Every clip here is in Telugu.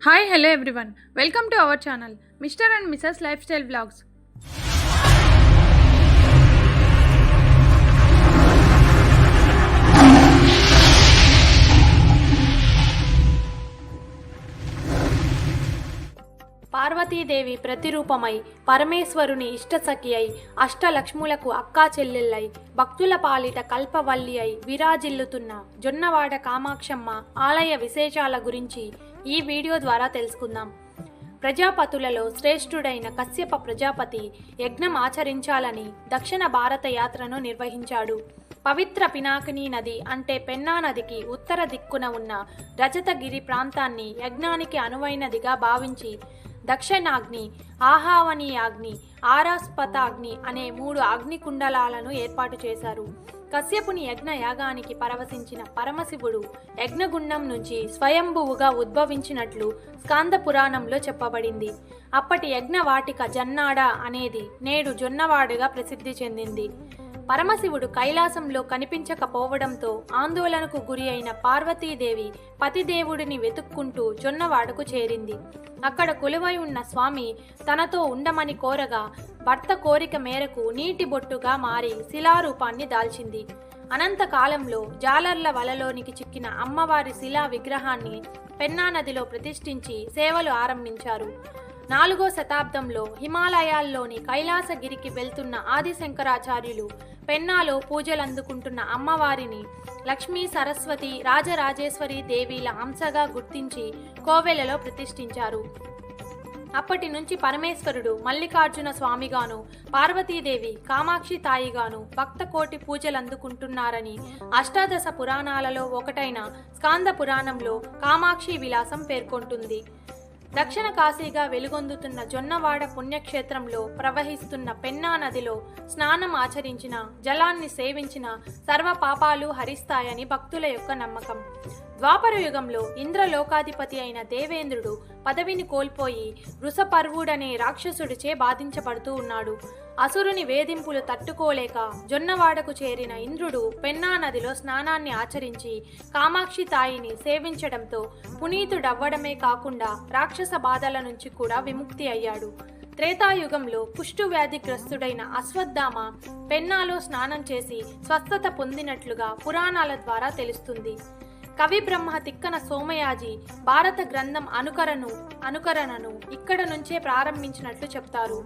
Hi hello everyone welcome to our channel Mr and Mrs life style blogs Parvatidevi ప్రతిరూపమై పరమేశ్వరుని ఇష్టసఖి అయి అష్టలక్ష్ములకు అక్కా చెల్లెళ్ళై భక్తుల పాలిట కల్పవల్లి అయి విరాజిల్లుతున్న జొన్నవాడ కామాక్షమ్మ ఆలయ విశేషాల గురించి ఈ వీడియో ద్వారా తెలుసుకుందాం. ప్రజాపతులలో శ్రేష్ఠుడైన కశ్యప ప్రజాపతి యజ్ఞం ఆచరించాలని దక్షిణ భారత యాత్రను నిర్వహించాడు. పవిత్ర పినాకిని నది అంటే పెన్నా నదికి ఉత్తర దిక్కున ఉన్న రజతగిరి ప్రాంతాన్ని యజ్ఞానికి అనువైనదిగా భావించి దక్షిణాగ్ని ఆహావనీయాగ్ని ఆరాస్పతాగ్ని అనే మూడు అగ్నికుండలాలను ఏర్పాటు చేశారు. కశ్యపుని యజ్ఞ యాగానికి పరవశించిన పరమశివుడు యజ్ఞగుండం నుంచి స్వయంభువుగా ఉద్భవించినట్లు స్కాంద పురాణంలో చెప్పబడింది. అప్పటి యజ్ఞవాటిక జన్నాడ అనేది నేడు జొన్నవాడుగా ప్రసిద్ధి చెందింది. పరమశివుడు కైలాసంలో కనిపించకపోవడంతో ఆందోళనకు గురి అయిన పార్వతీదేవి పతిదేవుడిని వెతుక్కుంటూ జొన్నవాడకు చేరింది. అక్కడ కొలువై ఉన్న స్వామి తనతో ఉండమని కోరగా భర్త కోరిక మేరకు నీటి బొట్టుగా మారి శిలారూపాన్ని దాల్చింది. అనంతకాలంలో జాలర్ల వలలోనికి చిక్కిన అమ్మవారి శిలా విగ్రహాన్ని పెన్నా నదిలో ప్రతిష్ఠించి సేవలు ఆరంభించారు. నాలుగో శతాబ్దంలో హిమాలయాల్లోని కైలాసగిరికి వెళ్తున్న ఆదిశంకరాచార్యులు పెన్నాలో పూజలందుకుంటున్న అమ్మవారిని లక్ష్మీ సరస్వతి రాజరాజేశ్వరి దేవీల అంశగా గుర్తించి కోవెలలో ప్రతిష్ఠించారు. అప్పటి నుంచి పరమేశ్వరుడు మల్లికార్జున స్వామిగాను పార్వతీదేవి కామాక్షి తాయిగాను భక్త కోటి పూజలందుకుంటున్నారని అష్టాదశ పురాణాలలో ఒకటైన స్కాంద పురాణంలో కామాక్షి విలాసం పేర్కొంటుంది. దక్షిణ కాశీగా వెలుగొందుతున్న జొన్నవాడ పుణ్యక్షేత్రంలో ప్రవహిస్తున్న పెన్నా నదిలో స్నానం ఆచరించిన జలాన్ని సేవించిన సర్వ పాపాలు హరిస్తాయని భక్తుల యొక్క నమ్మకం. ద్వాపర యుగంలో ఇంద్రలోకాధిపతి అయిన దేవేంద్రుడు పదవిని కోల్పోయి వృషపర్వుడనే రాక్షసుడిచే బాధించబడుతూ ఉన్నాడు. అసురుని వేధింపులు తట్టుకోలేక జొన్నవాడకు చేరిన ఇంద్రుడు పెన్నా నదిలో స్నానాన్ని ఆచరించి కామాక్షి తాయిని సేవించడంతో పునీతుడవ్వడమే కాకుండా రాక్షస బాధల నుంచి కూడా విముక్తి అయ్యాడు. త్రేతాయుగంలో కుష్టు వ్యాధిగ్రస్తుడైన అశ్వత్థామ పెన్నాలో స్నానం చేసి స్వస్థత పొందినట్లుగా పురాణాల ద్వారా తెలుస్తుంది. కవి బ్రహ్మ తిక్కన సోమయాజి భారత గ్రంథం అనుకరణను అనుకరణను ఇక్కడ నుంచే ప్రారంభించినట్లు చెప్తారు.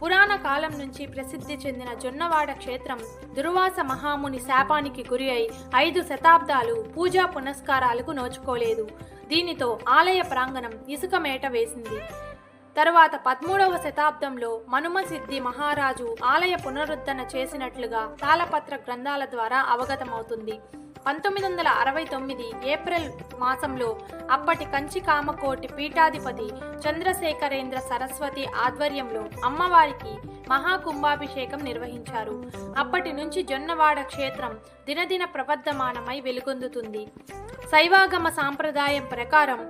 పురాణ కాలం నుంచి ప్రసిద్ధి చెందిన జొన్నవాడ క్షేత్రం దుర్వాస మహాముని శాపానికి గురి అయి ఐదు శతాబ్దాలు పూజా పునస్కారాలకు నోచుకోలేదు. దీనితో ఆలయ ప్రాంగణం ఇసుక మేట వేసింది. తరువాత పదమూడవ శతాబ్దంలో మనుమసిద్ధి మహారాజు ఆలయ పునరుద్ధరణ చేసినట్లుగా తాళపత్ర గ్రంథాల ద్వారా అవగతమవుతుంది. పంతొమ్మిది వందల అరవై తొమ్మిది ఏప్రిల్ మాసంలో అప్పటి కంచి కామకోటి పీఠాధిపతి చంద్రశేఖరేంద్ర సరస్వతి ఆధ్వర్యంలో అమ్మవారికి మహాకుంభాభిషేకం నిర్వహించారు. అప్పటి నుంచి జొన్నవాడ క్షేత్రం దినదిన ప్రవర్ధమానమై వెలుగొందుతుంది. శైవాగమ సాంప్రదాయం ప్రకారం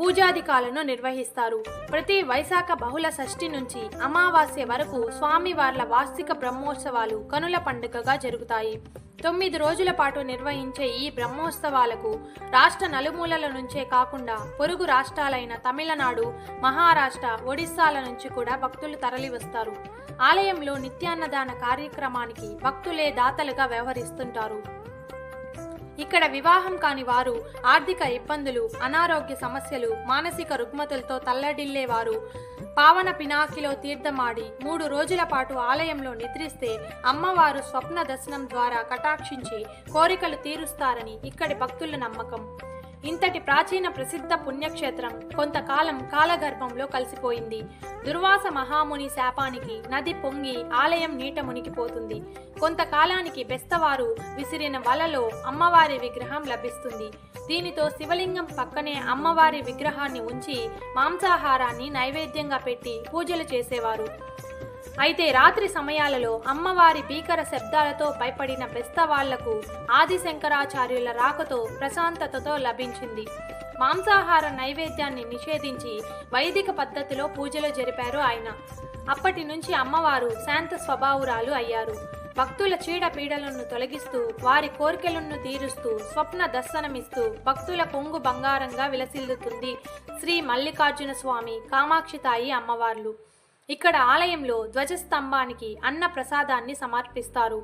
పూజాధికాలను నిర్వహిస్తారు. ప్రతి వైశాఖ బహుళ షష్ఠి నుంచి అమావాస్య వరకు స్వామివార్ల వార్షిక బ్రహ్మోత్సవాలు కనుల పండుగగా జరుగుతాయి. తొమ్మిది రోజుల పాటు నిర్వహించే ఈ బ్రహ్మోత్సవాలకు రాష్ట్ర నలుమూలల నుంచే కాకుండా పొరుగు రాష్ట్రాలైన తమిళనాడు మహారాష్ట్ర ఒడిస్సాల నుంచి కూడా భక్తులు తరలివస్తారు. ఆలయంలో నిత్యాన్నదాన కార్యక్రమానికి భక్తులే దాతలుగా వ్యవహరిస్తుంటారు. ఇక్కడ వివాహం కాని వారు ఆర్థిక ఇబ్బందులు అనారోగ్య సమస్యలు మానసిక రుగ్మతులతో తల్లడిల్లేవారు. పావన పినాకిలో తీర్థమాడి మూడు రోజుల పాటు ఆలయంలో నిద్రిస్తే అమ్మవారు స్వప్న దర్శనం ద్వారా కటాక్షించి కోరికలు తీరుస్తారని ఇక్కడి భక్తుల నమ్మకం. ఇంతటి ప్రాచీన ప్రసిద్ధ పుణ్యక్షేత్రం కొంతకాలం కాలగర్భంలో కలిసిపోయింది. దుర్వాస మహాముని శాపానికి నది పొంగి ఆలయం నీట మునిగిపోతుంది. కొంతకాలానికి బెస్తవారు విసిరిన వలలో అమ్మవారి విగ్రహం లభిస్తుంది. దీనితో శివలింగం పక్కనే అమ్మవారి విగ్రహాన్ని ఉంచి మాంసాహారాన్ని నైవేద్యంగా పెట్టి పూజలు చేసేవారు. అయితే రాత్రి సమయాలలో అమ్మవారి భీకర శబ్దాలతో భయపడిన బెస్తవాళ్ళకు ఆదిశంకరాచార్యుల రాకతో ప్రశాంతతతో లభించింది. మాంసాహార నైవేద్యాన్ని నిషేధించి వైదిక పద్ధతిలో పూజలు జరిపారు ఆయన. అప్పటి నుంచి అమ్మవారు శాంత స్వభావురాలు అయ్యారు. భక్తుల చీడ పీడలను తొలగిస్తూ వారి కోరికలను తీరుస్తూ స్వప్న దర్శనమిస్తూ భక్తుల కొంగు బంగారంగా విలసిల్లుతుంది శ్రీ మల్లికార్జున స్వామి కామాక్షితాయి అమ్మవార్లు. ఇక్కడ ఆలయంలో ధ్వజస్తంభానికి అన్న ప్రసాదాన్ని సమర్పిస్తారు.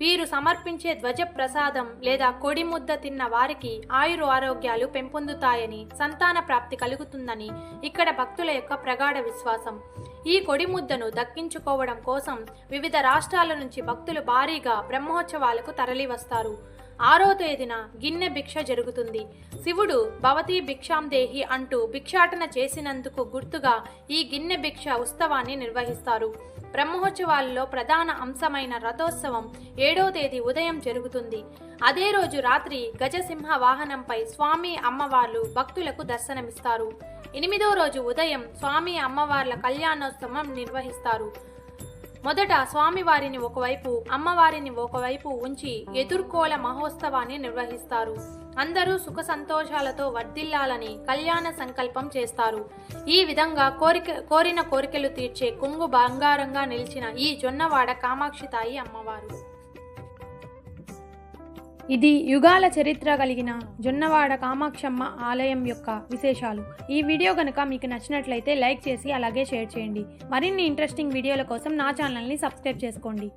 వీరు సమర్పించే ధ్వజ ప్రసాదం లేదా కొడిముద్ద తిన్న వారికి ఆయురు ఆరోగ్యాలు పెంపొందుతాయని సంతాన ప్రాప్తి కలుగుతుందని ఇక్కడ భక్తుల యొక్క ప్రగాఢ విశ్వాసం. ఈ కొడిముద్దను దక్కించుకోవడం కోసం వివిధ రాష్ట్రాల నుంచి భక్తులు భారీగా బ్రహ్మోత్సవాలకు తరలివస్తారు. ఆరో తేదీన గిన్నె భిక్ష జరుగుతుంది. శివుడు భవతి భిక్షాం దేహి అంటూ భిక్షాటన చేసినందుకు గుర్తుగా ఈ గిన్నె భిక్ష ఉత్సవాన్ని నిర్వహిస్తారు. బ్రహ్మోత్సవాల్లో ప్రధాన అంశమైన రథోత్సవం ఏడో తేదీ ఉదయం జరుగుతుంది. అదే రోజు రాత్రి గజసింహ వాహనంపై స్వామి అమ్మవార్లు భక్తులకు దర్శనమిస్తారు. ఎనిమిదో రోజు ఉదయం స్వామి అమ్మవార్ల కళ్యాణోత్సవం నిర్వహిస్తారు. మొదట స్వామివారిని ఒకవైపు అమ్మవారిని ఒకవైపు ఉంచి ఎదుర్కోల మహోత్సవాన్ని నిర్వహిస్తారు. అందరూ సుఖ సంతోషాలతో వర్ధిల్లాలని కళ్యాణ సంకల్పం చేస్తారు. ఈ విధంగా కోరిక కోరిన కోరికలు తీర్చే కొంగు బంగారంగా నిలిచిన ఈ జొన్నవాడ కామాక్షితాయి అమ్మవారు. ఇది యుగాల చరిత్ర కలిగిన జొన్నవాడ కామాక్షమ్మ ఆలయం యొక్క విశేషాలు. ఈ వీడియో కనుక మీకు నచ్చినట్లయితే లైక్ చేసి అలాగే షేర్ చేయండి. మరిన్ని ఇంట్రెస్టింగ్ వీడియోల కోసం నా ఛానల్ని సబ్స్క్రైబ్ చేసుకోండి.